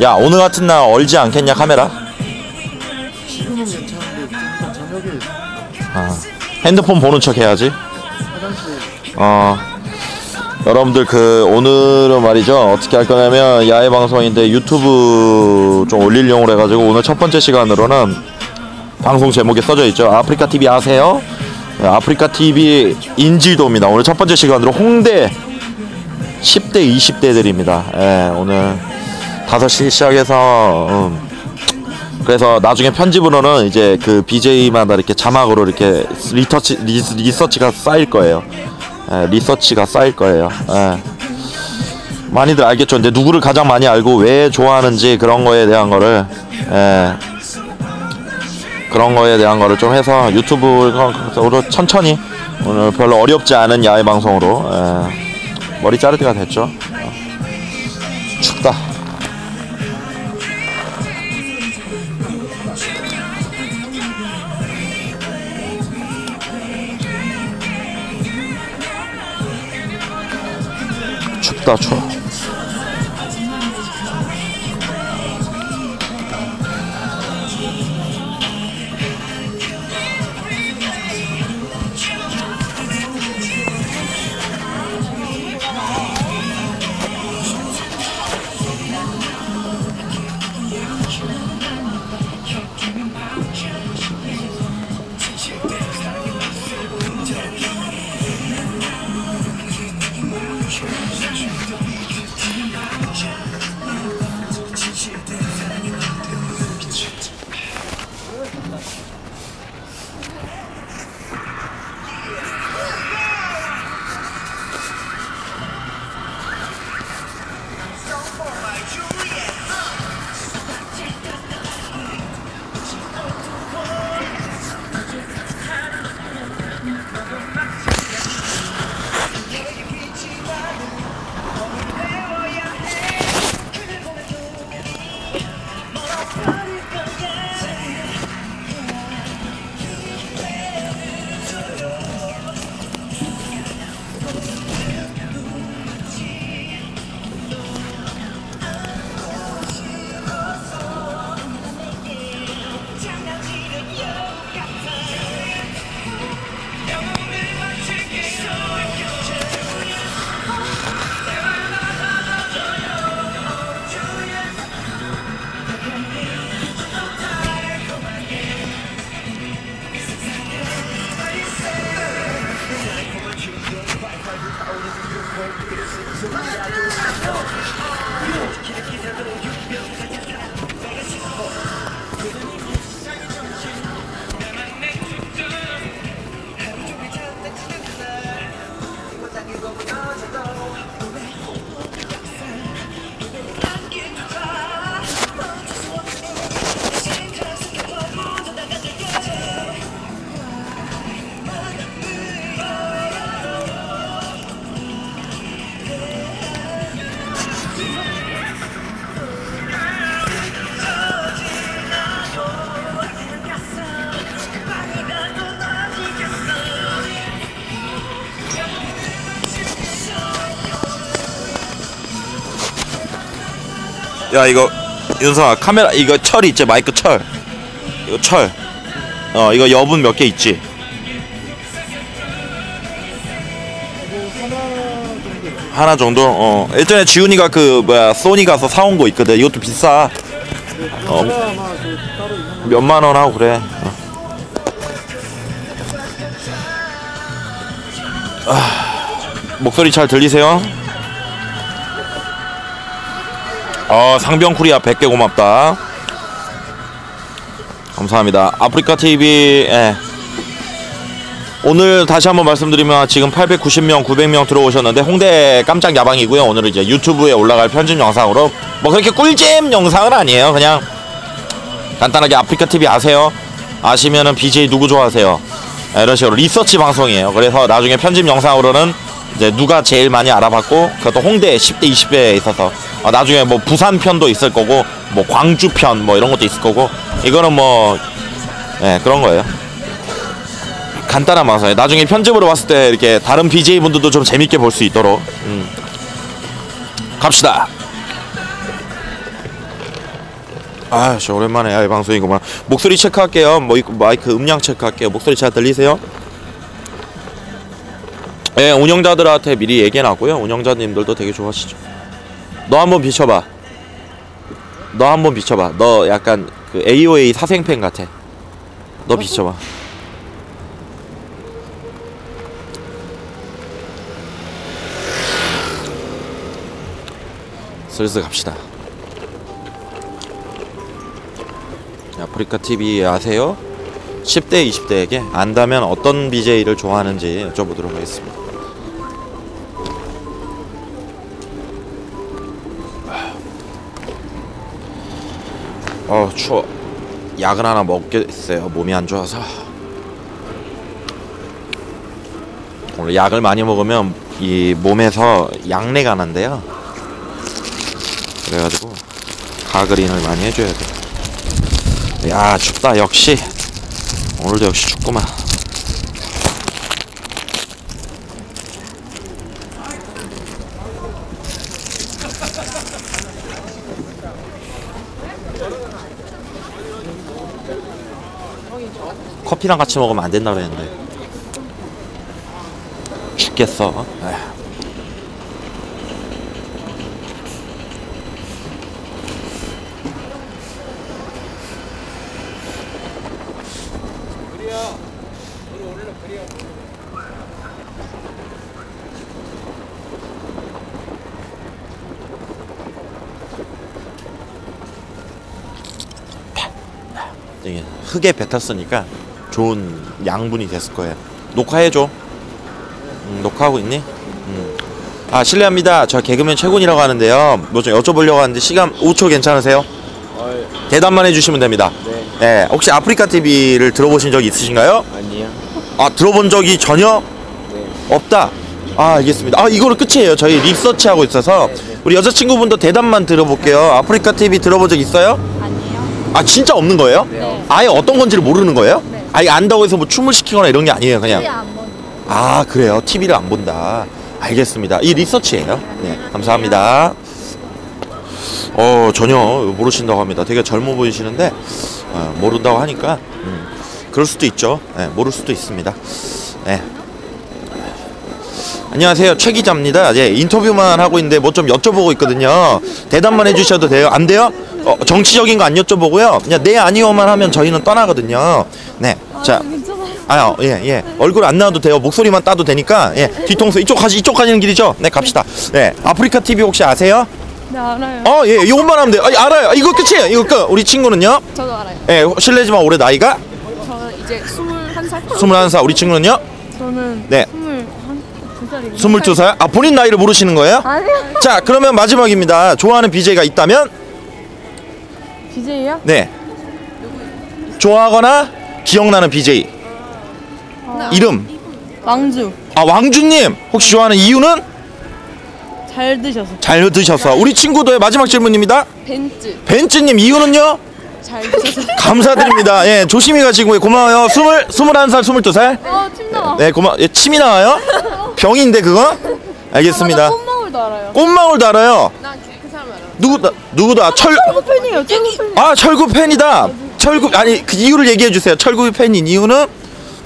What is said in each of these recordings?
야 오늘 같은 날 얼지 않겠냐 카메라? 지금은 괜찮은데 일단 저녁에 아, 핸드폰 보는 척 해야지. 화장실 어 여러분들 그 오늘은 말이죠 어떻게 할 거냐면 야외 방송인데 유튜브 좀 올리려고 해가지고 오늘 첫 번째 시간으로는 방송 제목에 써져 있죠 아프리카 TV 아세요? 네, 아프리카 TV 인지도입니다 오늘 첫 번째 시간으로 홍대 10대 20대들입니다 예, 오늘 5시 시작해서 음, 그래서 나중에 편집으로는 이제 그 BJ마다 이렇게 자막으로 이렇게 리터치 리, 리서치가 쌓일 거예요. 예, 리서치가 쌓일 거예요. 예. 많이들 알겠죠. 이제 누구를 가장 많이 알고 왜 좋아하는지 그런 거에 대한 거를 예. 그런 거에 대한 거를 좀 해서 유튜브로 천천히 오늘 별로 어렵지 않은 야외 방송으로 예. 머리 자를 때가 됐죠. 춥다 야 이거 윤성아 카메라 이거 철 있지? 마이크 철. 이거 철 어 이거 여분 몇 개 있지? 하나 정도? 어. 예전에 지훈이가 그 뭐야 소니 가서 사온 거 있거든. 이것도 비싸. 어. 몇만 원 하고 그래. 어. 아, 목소리 잘 들리세요? 어 상병쿠리아 100개 고맙다 감사합니다 아프리카 TV 예. 오늘 다시 한번 말씀드리면 지금 890명 900명 들어오셨는데 홍대 깜짝 야방이고요 오늘은 이제 유튜브에 올라갈 편집 영상으로 뭐 그렇게 꿀잼 영상은 아니에요 그냥 간단하게 아프리카 TV 아세요? 아시면은 BJ 누구 좋아하세요? 아, 이런 식으로 리서치 방송이에요 그래서 나중에 편집 영상으로는 이제 누가 제일 많이 알아봤고 그것도 홍대 10대 20대에 있어서 어, 나중에 뭐 부산 편도 있을 거고 뭐 광주 편 뭐 이런 것도 있을 거고 이거는 뭐 예, 그런 거예요. 간단한 방송이에요. 나중에 편집으로 봤을 때 이렇게 다른 BJ 분들도 좀 재밌게 볼 수 있도록 음. 갑시다. 아, 저 오랜만에 야외 방송이구만. 목소리 체크할게요. 뭐 이거 마이크 음량 체크할게요. 목소리 잘 들리세요? 예, 운영자들한테 미리 얘기해놨고요. 운영자님들도 되게 좋아하시죠. 너 한번 비춰봐. 너 한번 비춰봐. 너 약간 그 AOA 사생팬 같아. 너 비춰봐. 슬슬 갑시다. 아프리카 TV 아세요? 10대, 20대에게 안다면 어떤 BJ를 좋아하는지 여쭤보도록 하겠습니다. 추워. 약을 하나 먹겠어요. 몸이 안 좋아서. 오늘 약을 많이 먹으면 이 몸에서 약내가 난대요. 그래가지고 가그린을 많이 해줘야 돼. 야 춥다 역시 오늘도 역시 춥구만. 커피랑 같이 먹으면 안 된다 그랬는데 죽겠어. 에휴. 이게 흙에 뱉었으니까 좋은 양분이 됐을 거예요. 녹화해줘. 음, 녹화하고 있니? 음. 아 실례합니다. 저 개그맨 최군이라고 하는데요. 뭐 좀 여쭤보려고 하는데 시간 5초 괜찮으세요? 아, 대답만 해주시면 됩니다. 네. 네, 혹시 아프리카 TV를 들어보신 적 있으신가요? 아니요. 아 들어본 적이 전혀 네. 없다. 아 알겠습니다. 아 이거로 끝이에요. 저희 리서치 하고 있어서 우리 여자친구분도 대답만 들어볼게요. 아프리카 TV 들어본 적 있어요? 아니에요. 아 진짜 없는 거예요? 네. 아예 어떤 건지를 모르는 거예요? 네. 아예 안다고 해서 뭐 춤을 시키거나 이런 게 아니에요 그냥. TV 안 보는. 아 그래요? TV를 안 본다. 알겠습니다. 이 리서치예요? 네 감사합니다. 어 전혀 모르신다고 합니다. 되게 젊어 보이시는데 어, 모른다고 하니까 음, 그럴 수도 있죠. 네, 모를 수도 있습니다. 네. 안녕하세요. 최 기자입니다. 예, 인터뷰만 하고 있는데 뭐 좀 여쭤보고 있거든요. 대답만 해주셔도 돼요. 안 돼요? 어, 정치적인 거 안 여쭤보고요. 그냥 네 아니요만 하면 저희는 떠나거든요. 네자. 괜찮아요. 아요 예 예. 얼굴 안 나와도 돼요. 목소리만 따도 되니까 예. 뒤통수 이쪽 가시 이쪽 가시는 길이죠? 네 갑시다. 네. 아프리카 TV 혹시 아세요? 네 알아요. 어 예 이것만 하면 돼요. 아, 알아요. 이거 끝이에요. 이거 끝. 우리 친구는요? 저도 알아요. 예 실례지만 올해 나이가? 저 이제 21살. 21살. 우리 친구는요? 저는 네. 22살이고. 22살? 아 본인 나이를 모르시는 거예요? 아니요. 자 그러면 마지막입니다. 좋아하는 BJ가 있다면 BJ요? 네 좋아하거나 기억나는 BJ 이름 왕주. 아 왕주님 혹시 좋아하는 이유는 잘 드셔서. 잘 드셔서 우리 친구도의 마지막 질문입니다 벤츠. 벤츠님 이유는요? 잘 드셔서. 감사드립니다. 예, 조심히 가시고 고마워요. 스물 스물한 살, 스물두 살. 어, 침 나와. 네, 고마. 예, 침이 나와요? 병인데 그거? 알겠습니다. 꽃망울도 알아요. 꽃망울도 알아요. 나그 사람 알아. 누구 누구도 아, 철. 철구 팬이에요. 철구 팬. 아 철구 팬이다. 철구 아니 그 이유를 얘기해 주세요. 철구 팬인 이유는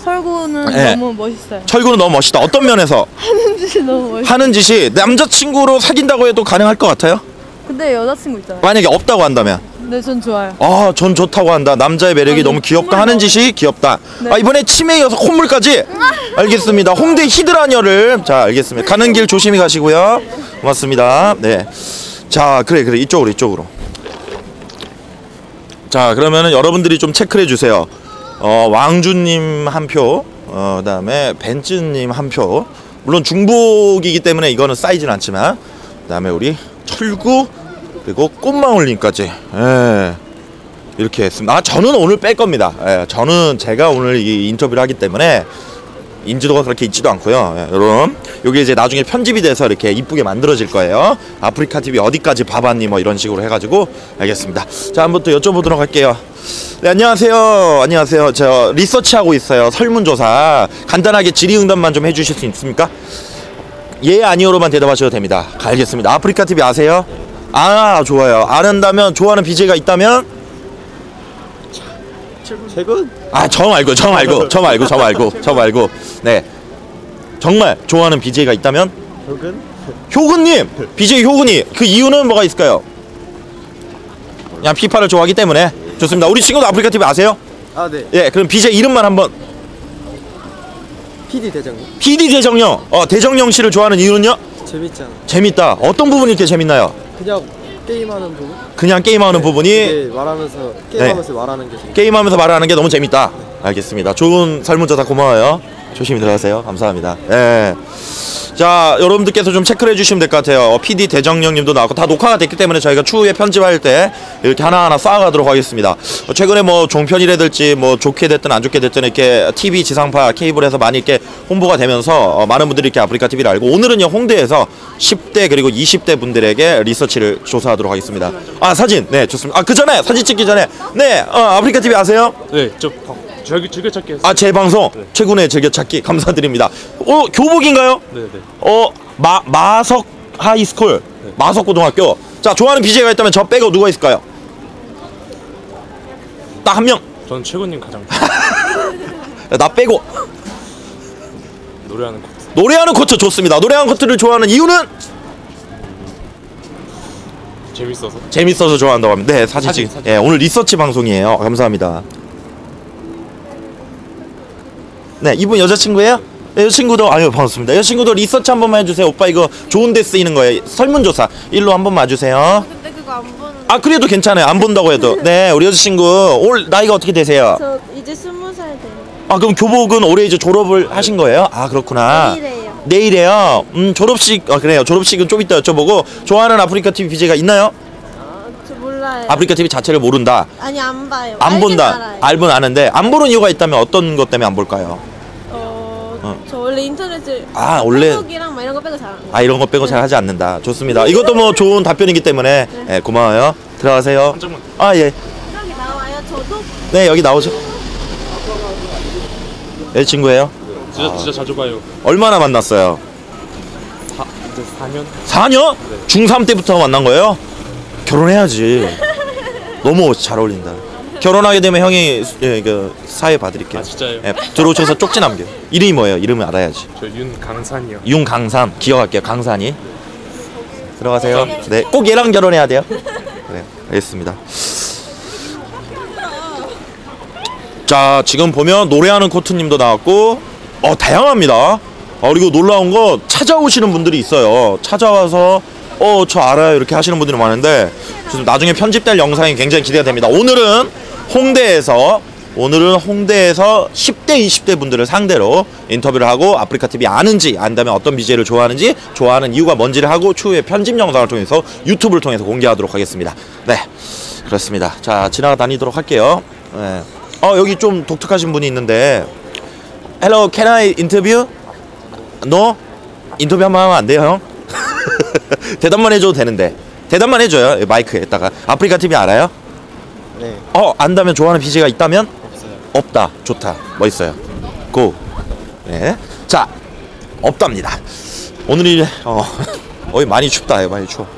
철구는 네. 너무 멋있어요. 철구는 너무 멋있다. 어떤 면에서 하는 짓이 너무 멋있어. 하는 짓이 남자친구로 사귄다고 해도 가능할 것 같아요? 근데 여자친구 있잖아요. 만약에 없다고 한다면. 네, 전 좋아요. 아, 전 좋다고 한다. 남자의 매력이 아니, 너무 귀엽다. 하는. 짓이 귀엽다. 네. 아, 이번에 치매에 이어서 콧물까지. 알겠습니다. 홍대 히드라녀를. 자, 알겠습니다. 가는 길 조심히 가시고요. 고맙습니다. 네. 자, 그래, 그래. 이쪽으로, 이쪽으로. 자, 그러면은 여러분들이 좀 체크를 해주세요. 어, 왕주님 한 표, 어, 그 다음에 벤츠님 한 표. 물론 중복이기 때문에 이거는 쌓이진 않지만, 그 다음에 우리 철구, 그리고 꽃망울님까지. 예. 이렇게 했습니다. 아, 저는 오늘 뺄 겁니다. 예, 저는 제가 오늘 이 인터뷰를 하기 때문에 인지도가 그렇게 있지도 않고요. 예, 여러분, 요게 이제 나중에 편집이 돼서 이렇게 이쁘게 만들어질 거예요. 아프리카 TV 어디까지 봐봤니 뭐 이런 식으로 해가지고 알겠습니다. 자, 한번 또 여쭤보도록 할게요. 네, 안녕하세요. 안녕하세요. 저 리서치 하고 있어요. 설문조사 간단하게 질의응답만 좀 해주실 수 있습니까? 예 아니오로만 대답하셔도 됩니다. 알겠습니다. 아프리카 TV 아세요? 아 좋아요. 아는다면 좋아하는 BJ가 있다면 최근 최근? 아, 저 말고, 저 말고, 저 말고, 저 말고, 저 말고. 네. 정말 좋아하는 BJ가 있다면? 최근? 효근님! BJ 효근이. 그 이유는 뭐가 있을까요? 그냥 피파를 좋아하기 때문에. 좋습니다. 우리 친구도 아프리카 TV 아세요? 아 네. 예, 그럼 BJ 이름만 한번. PD 대장님. PD 대정령. 어, 대정령 씨를 좋아하는 이유는요? 재밌잖아. 재밌다. 어떤 부분이 이렇게 재밌나요? 그냥 게임하는 부분? 그냥 게임하는 부분이 이게 말하면서 게임하면서 말하는 게 재밌. 게임하면서 말하는 게 너무 재밌다. 알겠습니다. 좋은 설문조사 고마워요. 조심히 들어가세요. 감사합니다. 예. 자, 여러분들께서 좀 체크를 해주시면 될 것 같아요. 어, PD 대정령님도 나왔고 다 녹화가 됐기 때문에 저희가 추후에 편집할 때 이렇게 하나하나 쌓아가도록 하겠습니다. 어, 최근에 뭐 종편이라든지 뭐 좋게 됐든 안 좋게 됐든 이렇게 TV 지상파 케이블에서 많이 이렇게 홍보가 되면서 어, 많은 분들이 이렇게 아프리카 TV를 알고 오늘은요 홍대에서 10대 그리고 20대 분들에게 리서치를 조사하도록 하겠습니다. 아 사진 네 좋습니다. 아 그 전에 사진 찍기 전에 네 어, 아프리카 TV 아세요? 네, 저 방- 즐겨 즐겨찾기 했어요. 아 제 방송 최근에 즐겨찾기 감사드립니다. 어 교복인가요? 네, 네. 어 마 마석 하이스쿨 마석 고등학교. 자 좋아하는 BJ가 있다면 저 빼고 누가 있을까요? 딱 한 명. 저는 최근님 가장 나 빼고 노래하는 코트. 노래하는 코트 좋습니다. 노래하는 코트를 좋아하는 이유는 재밌어서. 재밌어서 좋아한다고 합니다. 네 사진 사진, 찍. 예 오늘 리서치 방송이에요. 감사합니다. 네 이분 여자친구예요? 네, 여자친구도 아유 반갑습니다. 여자친구도 리서치 한 번만 해주세요. 오빠 이거 좋은데 쓰이는 거예요. 설문조사 일로 한 번만 와주세요. 근데 그거 안 보는. 아 그래도 괜찮아요. 안 본다고 해도. 네 우리 여자친구 올 나이가 어떻게 되세요? 저 이제 스무 살 돼요. 아 그럼 교복은 올해 이제 졸업을 하신 거예요? 아 그렇구나. 내일이에요. 내일이에요. 음 졸업식 아 그래요. 졸업식은 좀 이따 여쭤보고 좋아하는 아프리카 TV BJ가 있나요? 어, 저 몰라요. 아프리카 TV 자체를 모른다. 아니 안 봐요. 안 알긴 본다. 알아요. 알긴 아는데 안 보는 이유가 있다면 어떤 것 때문에 안 볼까요? 어, 어. 저 원래 인터넷을 아, 원래- 막 이런 거 빼고 잘안 해요. 아 이런 거 빼고 잘 하지 않는다. 좋습니다. 이것도 뭐 좋은 답변이기 때문에 예, 고마워요. 들어가세요. 아 예. 여기 나와요. 저도 네 여기 나오죠. 여자친구예요? 진짜 진짜 자주 봐요. 얼마나 만났어요? 사, 이제 4년. 4년? 중3 때부터 만난 거예요? 결혼해야지. 너무 잘 어울린다. 결혼하게 되면 형이 예, 그 사회 봐드릴게요. 아 진짜요? 예, 들어오셔서 쪽지 남겨. 이름이 뭐예요? 이름을 알아야지. 저 윤강산이요. 윤강산 기억할게요. 강산이. 들어가세요. 네, 꼭 얘랑 결혼해야 돼요. 네, 알겠습니다. 자, 지금 보면 노래하는 코트님도 나왔고, 어 다양합니다. 어, 그리고 놀라운 거 찾아오시는 분들이 있어요. 찾아와서 어 저 알아요 이렇게 하시는 분들이 많은데 지금 나중에 편집될 영상이 굉장히 기대가 됩니다. 오늘은 홍대에서 오늘은 홍대에서 10대 20대 분들을 상대로 인터뷰를 하고 아프리카 TV 아는지 안다면 어떤 BJ를 좋아하는지 좋아하는 이유가 뭔지를 하고 추후에 편집 영상을 통해서 유튜브를 통해서 공개하도록 하겠습니다. 네 그렇습니다. 자 지나다니도록 할게요. 네. 어 여기 좀 독특하신 분이 있는데 Hello, can I interview? No? 인터뷰 한번 하면 안 돼요, 형? 대답만 해줘도 되는데. 대답만 해줘요, 마이크에다가. 아프리카 TV 알아요? 네. 어, 안다면 좋아하는 BJ가 있다면? 없어요. 없다. 좋다. 멋있어요. 고. 네. 자, 없답니다. 오늘이, 어, 어이, 많이 춥다, 많이 추워.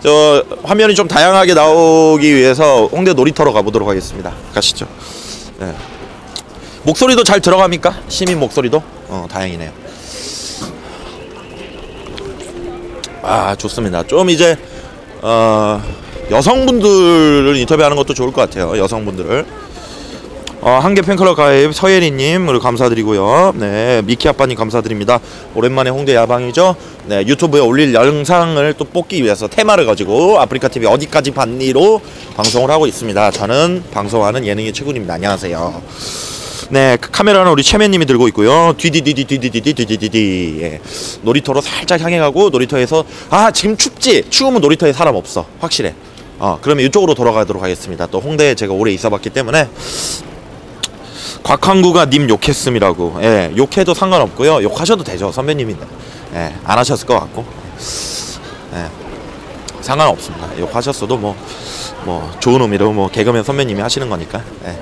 저, 화면이 좀 다양하게 나오기 위해서 홍대 놀이터로 가보도록 하겠습니다. 가시죠. 네. 목소리도 잘 들어갑니까? 시민 목소리도? 어, 다행이네요. 아, 좋습니다. 좀 이제 어, 여성분들을 인터뷰하는 것도 좋을 것 같아요. 여성분들을. 어, 한개 팬클럽 가입 서예리님 그리고 감사드리고요. 네, 미키 아빠님 감사드립니다. 오랜만에 홍대 야방이죠. 네, 유튜브에 올릴 영상을 또 뽑기 위해서 테마를 가지고 아프리카 TV 어디까지 봤니로 방송을 하고 있습니다. 저는 방송하는 예능의 최군입니다. 안녕하세요. 네, 그 카메라는 우리 최매님이 들고 있고요. 뒤디디디디디디디디디디. 예. 놀이터로 살짝 향해 가고 놀이터에서 아 지금 춥지? 추우면 놀이터에 사람 없어. 확실해. 어 그러면 이쪽으로 돌아가도록 하겠습니다. 또 홍대에 제가 오래 있어봤기 때문에 곽한구가 님 욕했음이라고. 예, 욕해도 상관없고요. 욕하셔도 되죠. 선배님인데. 예, 안 하셨을 것 같고. 예, 상관없습니다. 욕하셨어도 뭐, 뭐, 좋은 의미로 뭐, 개그맨 선배님이 하시는 거니까. 예.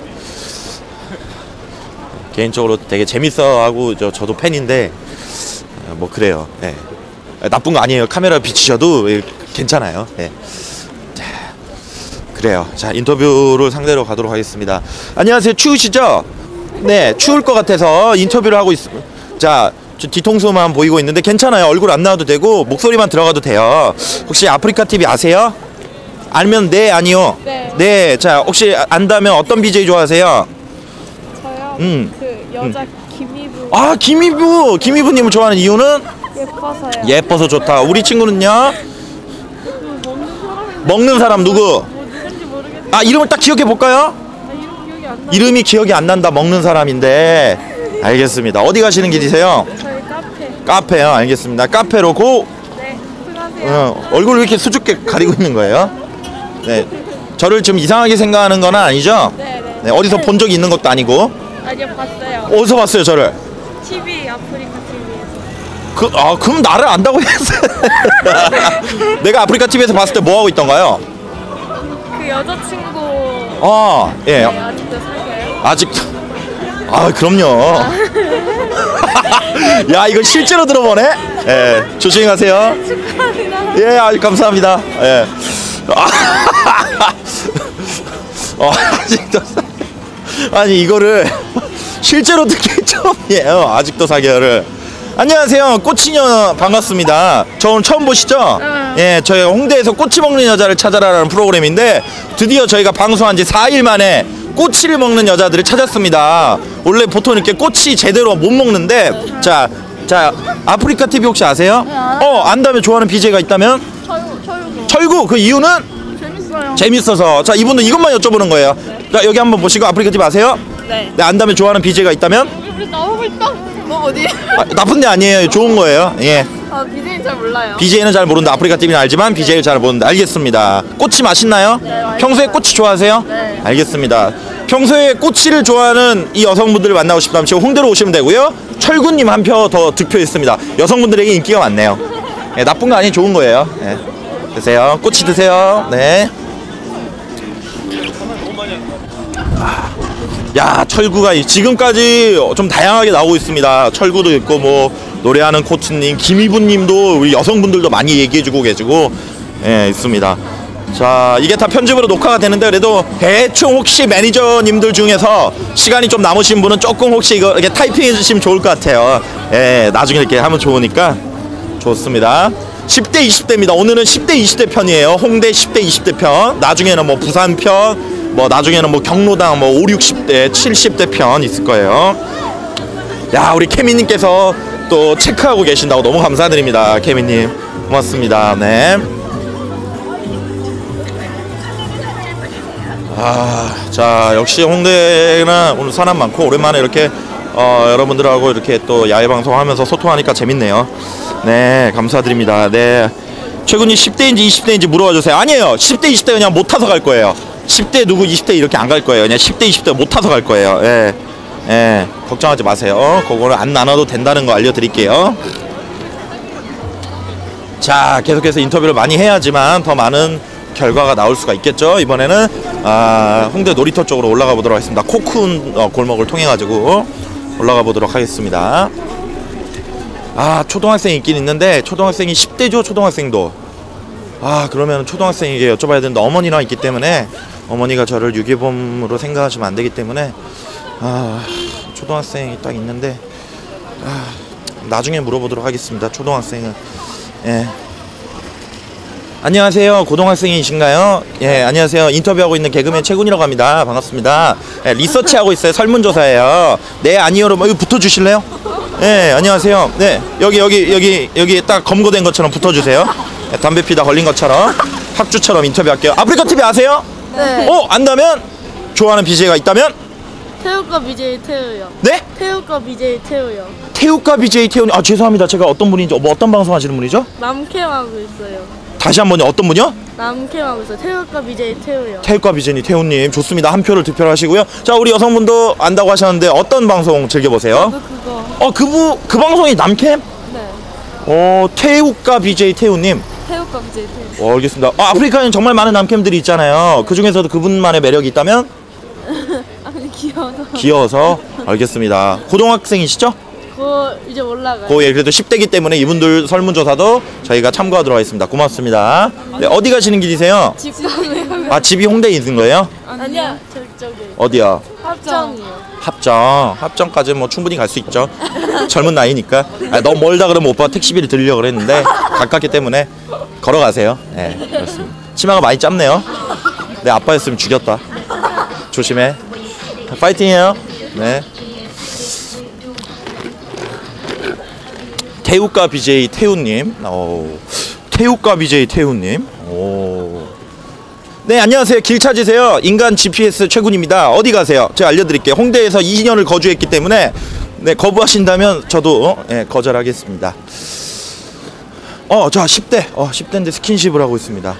개인적으로 되게 재밌어하고 저 저도 팬인데 어, 뭐 그래요. 예. 나쁜 거 아니에요. 카메라 비치셔도 예, 괜찮아요. 예. 자, 그래요. 자 인터뷰를 상대로 가도록 하겠습니다. 안녕하세요. 추우시죠? 네, 추울 것 같아서 인터뷰를 하고 있습니다. 자. 저 뒤통수만 보이고 있는데 괜찮아요. 얼굴 안 나와도 되고 목소리만 들어가도 돼요. 혹시 아프리카 TV 아세요? 알면 네 아니요. 네. 네. 자 혹시 안다면 어떤 BJ 좋아하세요? 저요. 음. 그 여자 김이부 아 김희부 김희부 님을 좋아하는 이유는 예뻐서요. 예뻐서 좋다. 우리 친구는요 사람인데 먹는 사람 누구? 아 이름을 딱 기억해 볼까요? 이름. 이름이 기억이 안 난다 먹는 사람인데 알겠습니다. 어디 가시는 길이세요? 저희 카페. 카페요. 알겠습니다. 카페로 고 네. 어, 얼굴 왜 이렇게 수줍게 가리고 있는 거예요? 네. 저를 좀 이상하게 생각하는 건 아니죠? 네, 네. 네, 어디서 본 적이 있는 것도 아니고 아니요 봤어요. 어디서 봤어요 저를? TV 아프리카 TV에서. 그, 아, 그럼 나를 안다고 했어. 내가 아프리카 TV에서 봤을 때 뭐 하고 있던가요? 그 여자친구 어, 예. 네, 아직도 사귀어요? 아직 아, 그럼요. 야, 이거 실제로 들어보네. 예. 조심히 가세요. 축하합니다. 예, 아주 감사합니다. 예. 아, 어, 아직도 사- 아니 이거를 실제로 듣기 처음이에요. 아직도 사겨를. 안녕하세요. 꼬치녀 반갑습니다. 저 오늘 처음 보시죠? 응. 예, 저희 홍대에서 꼬치 먹는 여자를 찾아라라는 프로그램인데 드디어 저희가 방송한 지 4일 만에 꼬치를 먹는 여자들을 찾았습니다. 원래 보통 이렇게 꼬치 제대로 못 먹는데 자, 자 아프리카 TV 혹시 아세요? 어, 안다면 좋아하는 BJ가 있다면. 철구 그 이유는 재밌어요. 재밌어서 자 이분은 이것만 여쭤보는 거예요. 자 여기 한번 보시고 아프리카 TV 아세요? 네. 네, 안다면 좋아하는 BJ가 있다면 우리 나오고 있다. 너 어디? 아, 나쁜 데 아니에요. 좋은 거예요. 예. 아 BJ 잘 몰라요. BJ는 잘 모르는데 아프리카 TV는 알지만 BJ를 잘 모르는데 알겠습니다. 꼬치 맛있나요? 맛있어요. 평소에 꼬치 좋아하세요? 네. 알겠습니다. 평소에 꼬치를 좋아하는 이 여성분들을 만나고 싶다면 지금 홍대로 오시면 되고요. 철구님 한 표 더 득표했습니다. 여성분들에게 인기가 많네요. 예, 나쁜 거 아니에요. 좋은 거예요. 예. 드세요. 꼬치 드세요. 네. 야 철구가 이- 지금까지 좀 다양하게 나오고 있습니다. 철구도 있고 뭐 노래하는 코치님, 김희부님도 우리 여성분들도 많이 얘기해주고 계시고 예 있습니다. 자 이게 다 편집으로 녹화가 되는데 그래도 대충 혹시 매니저님들 중에서 시간이 좀 남으신 분은 조금 혹시 이거 이렇게 타이핑해 주시면 좋을 것 같아요. 예 나중에 이렇게 하면 좋으니까 좋습니다. 10대 20대입니다. 오늘은 10대 20대 편이에요. 홍대 10대 20대 편. 나중에는 뭐 부산 편, 뭐 나중에는 뭐 경로당 뭐 5, 60대, 70대 편 있을 거예요. 야, 우리 케미님께서 또 체크하고 계신다고 너무 감사드립니다. 케미님. 고맙습니다. 네. 아, 자, 역시 홍대는 오늘 사람 많고 오랜만에 이렇게 어, 여러분들하고 이렇게 또 야외 방송하면서 소통하니까 재밌네요. 네, 감사드립니다. 네. 최근이 10대인지 20대인지 물어봐 주세요. 아니에요. 10대, 20대 그냥 못 타서 갈 거예요. 10대 누구 20대 이렇게 안 갈 거예요. 그냥 10대, 20대 못 타서 갈 거예요. 예. 예. 걱정하지 마세요. 그거를 안 나눠도 된다는 거 알려드릴게요. 자, 계속해서 인터뷰를 많이 해야지만 더 많은 결과가 나올 수가 있겠죠. 이번에는 아, 홍대 놀이터 쪽으로 올라가 보도록 하겠습니다. 코쿤 어, 골목을 통해 가지고 올라가 보도록 하겠습니다. 아, 초등학생이 있긴 있는데 초등학생이 10대죠, 초등학생도. 아, 그러면 초등학생에게 여쭤봐야 되는데 어머니랑 있기 때문에 어머니가 저를 유괴범으로 생각하시면 안 되기 때문에 아, 초등학생이 딱 있는데 아, 나중에 물어보도록 하겠습니다. 초등학생은 예. 안녕하세요. 고등학생이신가요? 예, 안녕하세요. 인터뷰하고 있는 개그맨 최군이라고 합니다. 반갑습니다. 예, 리서치 하고 있어요. 설문조사예요. 네, 아니요로 뭐, 여기 붙어주실래요? 예, 안녕하세요. 네, 여기, 여기, 여기, 여기 딱 검거된 것처럼 붙어주세요. 예, 담배 피다 걸린 것처럼 학주처럼 인터뷰할게요. 아프리카 TV 아세요? 네. 어, 안다면? 좋아하는 BJ가 있다면? 태우과 BJ 태우요. 네? 태우과 BJ 태우요. 태우카 BJ 태훈이 아 죄송합니다. 제가 어떤 분인지 뭐 어떤 방송 하시는 분이죠? 남캠 하고 있어요. 다시 한 번요. 어떤 분이요? 남캠 하고 있어요. 태우과 BJ 태우요. 태국과 비제니 태훈님 좋습니다. 한 표를 득표하시고요. 자 우리 여성분도 안다고 하셨는데 어떤 방송 즐겨 보세요? 너 그거. 어 그부 그 방송이 남캠? 네. 어 태국과 BJ 태훈님. 태우. 어, 알겠습니다. 어, 아프리카에는 정말 많은 남캠들이 있잖아요. 그 중에서도 그분만의 매력이 있다면 아니 귀여워서. 귀여워서 알겠습니다. 고등학생이시죠? 그거 이제 올라가요. 고, 예, 그래도 10대기 때문에 이분들 설문조사도 저희가 참고하도록 하겠습니다. 고맙습니다. 네, 어디 가시는 길이세요? 집 가면 아, 집이 홍대에 있는 거예요? 아니야 저쪽에 어디야? 합정이요. 합정. 합정까지 뭐 충분히 갈 수 있죠. 젊은 나이니까. 아, 너무 멀다 그러면 오빠 택시비를 들려고 그랬는데 가깝기 때문에 걸어가세요. 네, 그렇습니다. 치마가 많이 짧네요. 내 아빠였으면 죽였다. 조심해. 파이팅해요. 네. 태우과 BJ 태우님. 오. 태우과 BJ 태우님. 오. 네 안녕하세요. 길 찾으세요. 인간 GPS 최군입니다. 어디 가세요? 제가 알려드릴게요. 홍대에서 2년을 거주했기 때문에 네 거부하신다면 저도 어, 예, 거절하겠습니다. 어저 10대. 어 10대인데 스킨십을 하고 있습니다.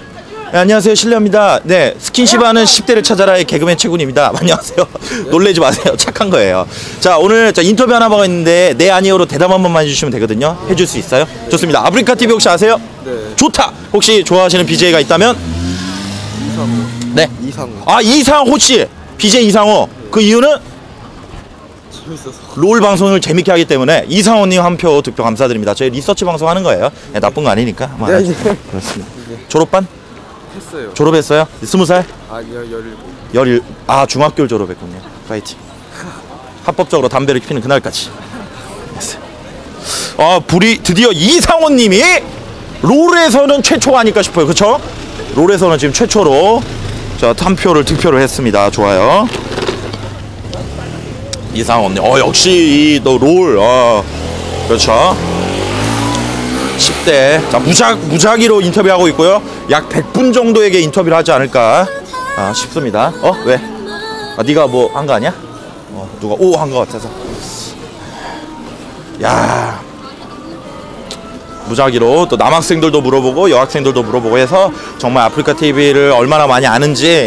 네, 안녕하세요. 실례합니다. 네 스킨십 하는 10대를 찾아라의 개그맨 최군입니다. 안녕하세요. 놀래지 마세요. 착한 거예요. 자 오늘 저 인터뷰 하나가 있는데 네 아니오로 대답 한 번만 해주시면 되거든요. 해줄 수 있어요? 좋습니다. 아프리카 TV 혹시 아세요? 네. 좋다. 혹시 좋아하시는 BJ가 있다면 이상호. 네. 이상호. 아 이상호 씨 BJ 이상호. 그 이유는? 재밌어서. 롤 방송을 재밌게 하기 때문에 이상호님 한 표 득표 감사드립니다. 저희 리서치 방송 하는 거예요. 네, 나쁜 거 아니니까. 뭐 네, 알아주- 네. 그렇습니다. 졸업반? 했어요. 졸업했어요? 스무 살? 아, 열, 열일곱. 열일 아 중학교를 졸업했군요. 파이팅. 합법적으로 담배를 피는 그날까지. 됐어요. 아 불이 드디어 이상호님이 롤에서는 최초가 아닐까 싶어요. 그쵸 롤에서는 지금 최초로 자한 표를 득표를 했습니다. 좋아요. 이상호님 어 역시 이너롤. 어, 그렇죠. 10대. 자 무작 무작위로 인터뷰하고 있고요. 약 100분 정도에게 인터뷰를 하지 않을까. 아, 싶습니다. 어 왜? 아 네가 뭐 한 거 아니야? 어 누가? 오 한 거 같아서. 야 무작위로 또 남학생들도 물어보고 여학생들도 물어보고 해서 정말 아프리카 TV를 얼마나 많이 아는지